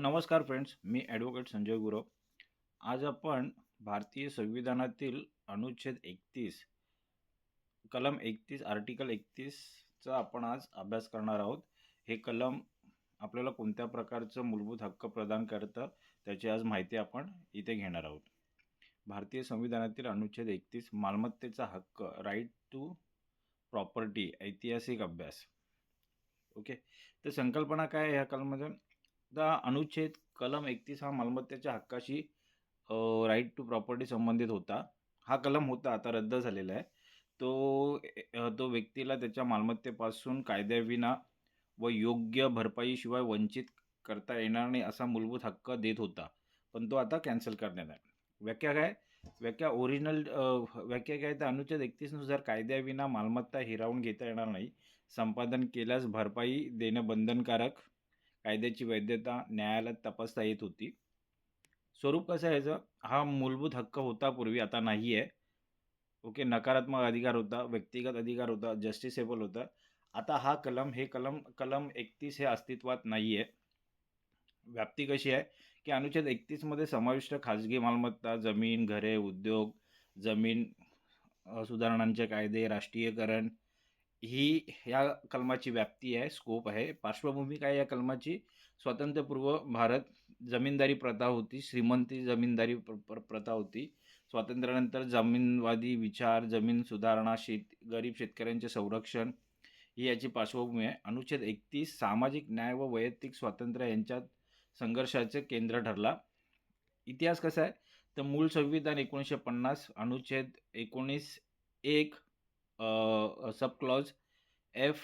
नमस्कार फ्रेंड्स मी ॲडव्होकेट संजय गुरव. आज आपण भारतीय संविधानातील अनुच्छेद एकतीस कलम एकतीस आर्टिकल एकतीसचा आपण आज अभ्यास करणार आहोत. हे कलम आपल्याला कोणत्या प्रकारचं मूलभूत हक्क प्रदान करतं त्याची आज माहिती आपण इथे घेणार आहोत. भारतीय संविधानातील अनुच्छेद एकतीस मालमत्तेचा हक्क राईट टू प्रॉपर्टी ऐतिहासिक अभ्यास. ओके तर संकल्पना काय आहे ह्या कलमध्ये आता अनुच्छेद कलम एकतीस हा मालमत्तेच्या हक्काशी राईट टू प्रॉपर्टी संबंधित होता. हा कलम होता आता रद्द झालेला आहे. तो तो व्यक्तीला त्याच्या मालमत्तेपासून कायद्याविना व योग्य भरपाईशिवाय वंचित करता येणार नाही असा मूलभूत हक्क देत होता. पण तो आता कॅन्सल करण्यात आहे व्याख्या काय? व्याख्या ओरिजिनल व्याख्या काय? तर अनुच्छेद एकतीसनुसार कायद्याविना मालमत्ता हिरावून घेता येणार नाही संपादन केल्यास भरपाई देणं बंधनकारक कायद्याची वैधता न्यायालयात तपासता येत होती. स्वरूप कसं आहे याचं? हा मूलभूत हक्क होता पूर्वी आता नाही आहे ओके नकारात्मक अधिकार होता व्यक्तिगत अधिकार होता जस्टिसेबल होता. आता हा कलम हे कलम कलम एकतीस हे अस्तित्वात नाही आहे व्याप्ती कशी आहे? की अनुच्छेद एकतीसमध्ये समाविष्ट खाजगी मालमत्ता जमीन घरे उद्योग जमीन सुधारणांचे कायदे राष्ट्रीयकरण ही या कलमाची व्याप्ती आहे स्कोप आहे. पार्श्वभूमी काय या कलमाची? स्वातंत्र्यपूर्व भारत जमीनदारी प्रथा होती श्रीमंती जमीनदारी प्र प्र प्रथा होती. स्वातंत्र्यानंतर जमीनवादी विचार जमीन सुधारणा शेत गरीब शेतकऱ्यांचे संरक्षण ही याची पार्श्वभूमी आहे. अनुच्छेद एकतीस सामाजिक न्याय व वैयक्तिक स्वातंत्र्य यांच्यात संघर्षाचे केंद्र ठरला. इतिहास कसा आहे? तर मूळ संविधान एकोणीसशे पन्नास अनुच्छेद एकोणीस एक सब क्लॉज एफ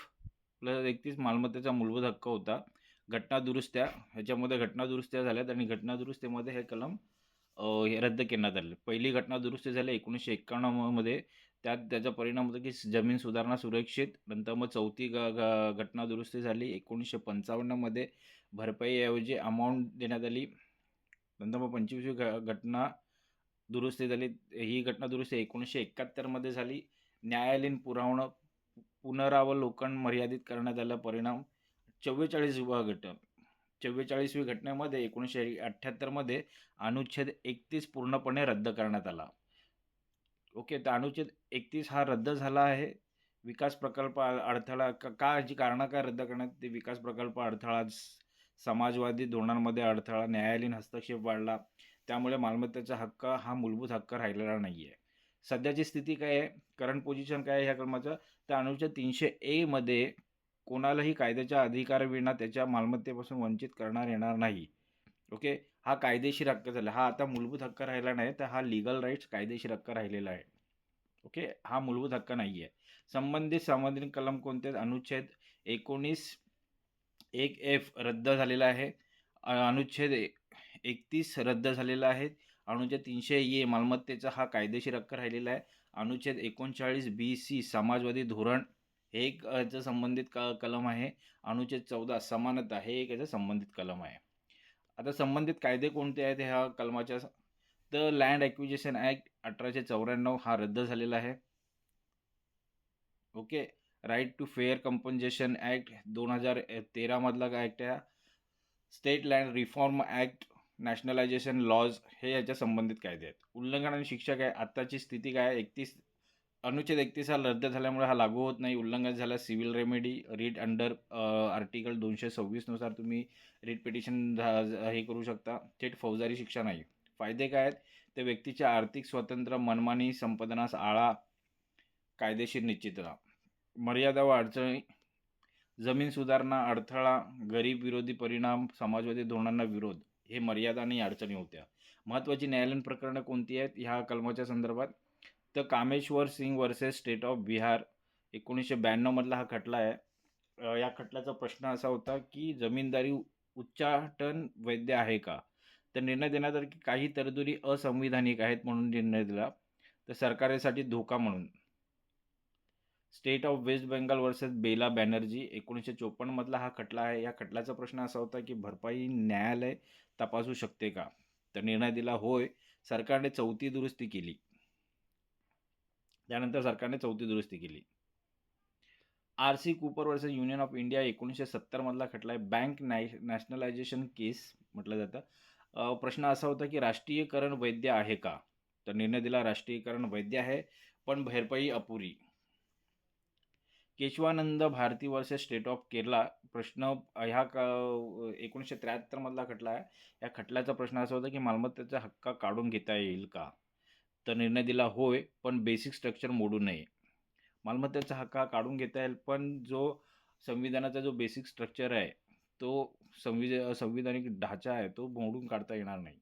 प्लस एकतीस मालमत्तेचा मूलभूत हक्क होता. घटना दुरुस्त्या ह्याच्यामध्ये घटना दुरुस्त्या झाल्यात आणि घटना दुरुस्तीमध्ये हे कलम हे रद्द करण्यात आले पहिली घटना दुरुस्ती झाली एकोणीसशे एक्क्याण्णवमध्ये त्यात त्याचा परिणाम होता की जमीन सुधारणा सुरक्षित नंतर मग चौथी ग घटना दुरुस्ती झाली एकोणीसशे पंचावन्नमध्ये भरपाईऐवजी अमाऊंट देण्यात आली. नंतर मग पंचवीसवी घ घटना दुरुस्ती झाली. ही घटना दुरुस्ती एकोणीसशे एकाहत्तरमध्ये झाली. न्यायालयीन पुरावणं पुनरावलोकन मर्यादित करण्यात आला परिणाम चव्वेचाळीसवा घटना चव्वेचाळीसवी घटनेमध्ये एकोणीसशे अठ्ठ्याहत्तरमध्ये अनुच्छेद एकतीस पूर्णपणे रद्द करण्यात आला. ओके तर अनुच्छेद एकतीस हा रद्द झाला आहे. विकास प्रकल्प अडथळा का का जी कारणं काय रद्द करण्यात? ते विकास प्रकल्प अडथळा समाजवादी धोरणांमध्ये अडथळा न्यायालयीन हस्तक्षेप वाढला. त्यामुळे मालमत्तेचा हक्क हा मूलभूत हक्क राहिलेला नाही आहे सध्याची स्थिती काय आहे? करंट पोझिशन काय आहे ह्या कलमाचं तर अनुच्छेद तीनशे एमध्ये कोणालाही कायद्याच्या अधिकाराविना त्याच्या मालमत्तेपासून वंचित करणार येणार नाही. ओके हा कायदेशीर हक्क झाला. हा आता मूलभूत हक्क राहिला नाही तर हा लिगल राईट्स कायदेशीर हक्क राहिलेला आहे. ओके हा मूलभूत हक्क नाही आहे संबंधित संबंधित कलम कोणते अनुच्छेद एकोणीस एक एफ रद्द झालेला आहे. अनुच्छेद एकतीस रद्द झालेला आहे. अनुच्छेद तीनशे ए मालमत्तेचा हा कायदेशीर हक्क राहिलेला आहे. अनुच्छेद एकोणचाळीस बी सी समाजवादी धोरण हे एक याचं संबंधित क कलम आहे. अनुच्छेद चौदा समानता हे एक याचं संबंधित कलम आहे. आता संबंधित कायदे कोणते आहेत ह्या कलमाच्या? तर लँड ॲक्विजेशन ॲक्ट अठराशे चौऱ्याण्णव हा रद्द झालेला आहे. Okay? Right to fair compensation act दोन हजार तेरामधला काय ॲक्ट आहे state land reform act nationalisation laws हे याच्या संबंधित कायदे आहेत. उल्लंघन आणि शिक्षा काय आत्ताची स्थिती काय एकतीस अनुच्छेद एकतीस हा रद्द झाल्यामुळे हा लागू होत नाही. उल्लंघन झाल्यास civil remedy writ under article दोनशे सव्वीसनुसार तुम्ही रीट पिटिशन हे करू शकता. थेट फौजदारी शिक्षा नाही. फायदे काय आहेत? ते व्यक्तीच्या आर्थिक स्वातंत्र्य मनमानी संपादनास आळा कायदेशीर निश्चितता. मर्यादा व अडचणी जमीन सुधारणा अडथळा गरीब विरोधी परिणाम समाजवादी धोरणांना विरोध. हे मर्यादा आणि अडचणी होत्या. महत्त्वाची न्यायालयीन प्रकरणं कोणती आहेत? ह्या कलमाच्या संदर्भात. तर Kameshwar Singh versus state of Bihar एकोणीसशे ब्याण्णवमधला हा खटला आहे. या खटल्याचा प्रश्न असा होता की जमीनदारी उच्चाटन वैद्य आहे का? तर निर्णय देण्यासारखी काही तरतुदी असंविधानिक आहेत म्हणून निर्णय दिला. तर सरकारासाठी धोका म्हणून. State of West Bengal versus Bela Banerjee एकोणीसशे चोपन्नमधला हा खटला आहे. या खटल्याचा प्रश्न असा होता की भरपाई न्यायालय तपासू शकते का? तर निर्णय दिला होय. सरकारने चौथी दुरुस्ती केली. त्यानंतर सरकारने चौथी दुरुस्ती केली. R C Cooper versus union of India एकोणीसशे सत्तरमधला खटला आहे. बँक नॅ नॅशनलायझेशन केस म्हटलं जातं. प्रश्न असा होता की राष्ट्रीयकरण वैद्य आहे का? तर निर्णय दिला राष्ट्रीयकरण वैद्य आहे पण भरपाई अपुरी. Keshavananda Bharati versus state of Kerala प्रश्न ह्या क एकोणीसशे त्र्याहत्तरमधला खटला आहे. या खटल्याचा प्रश्न असा होता की मालमत्तेचा हक्क काढून घेता येईल का? तर निर्णय दिला होय पण बेसिक स्ट्रक्चर मोडू नये. मालमत्तेचा हक्क हा काढून घेता येईल पण जो संविधानाचा जो बेसिक स्ट्रक्चर आहे तो संविध संविधानिक ढाचा आहे तो मोडून काढता येणार नाही.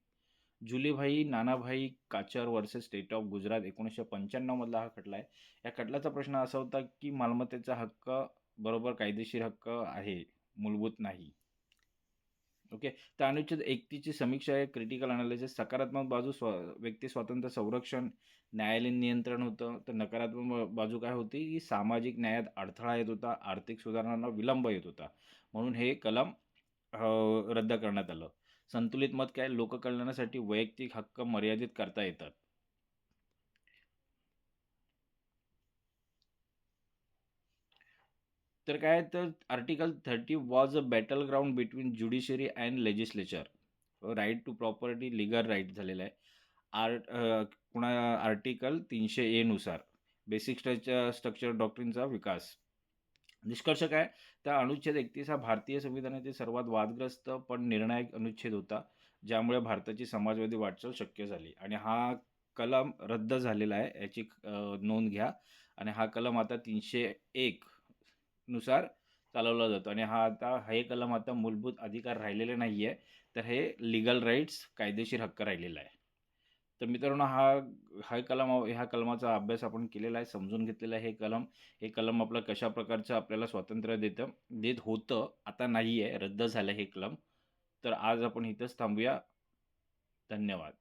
Jilubhai Nanabhai Khachar versus state of Gujarat एकोणीसशे पंच्याण्णवमधला हा खटला आहे. या खटल्याचा प्रश्न असा होता की मालमत्तेचा हक्क बरोबर कायदेशीर हक्क आहे मूलभूत नाही. ओके? तर अनुच्छेद एकतीची समीक्षा आहे क्रिटिकल अनालिसिस सकारात्मक बाजू स्व व्यक्ती स्वातंत्र्य संरक्षण न्यायालयीन नियंत्रण होतं. तर नकारात्मक बाजू काय होती? की सामाजिक न्यायात अडथळा येत होता आर्थिक सुधारणांना विलंब येत होता. म्हणून हे कलम रद्द करण्यात आलं. संतुलित मत काय? लोककल्याणासाठी वैयक्तिक हक्क मर्यादित करता येतात. तर काय तर article thirty was a battle ground between judiciary and legislature right to property legal right झालेला आहे. आर्ट पुन्हा आर्टिकल तीनशे एनुसार बेसिक स्ट्रक्चर स्ट्रक्चर डॉक्टरींचा विकास. निष्कर्ष काय तर अनुच्छेद एकतीस हा भारतीय संविधानातील सर्वात वादग्रस्त पण निर्णायक अनुच्छेद होता ज्यामुळे भारताची समाजवादी वाटचाल शक्य झाली. आणि हा कलम रद्द झालेला आहे याची नोंद घ्या. आणि हा कलम आता तीनशे एक नुसार चालवला जातो. आणि हा आता हे कलम आता मूलभूत अधिकार राहिलेले नाही आहे तर हे लिगल राईट्स कायदेशीर हक्क राहिलेला आहे. तर मित्रांनो हा हा कलम ह्या कलमाचा अभ्यास आपण केलेला आहे समजून घेतलेला आहे हे कलम. हे कलम आपलं कशा प्रकारचं आपल्याला स्वातंत्र्य देतं देत होतं आता नाही आहे रद्द झालं हे कलम. तर आज आपण इथंच थांबूया. धन्यवाद.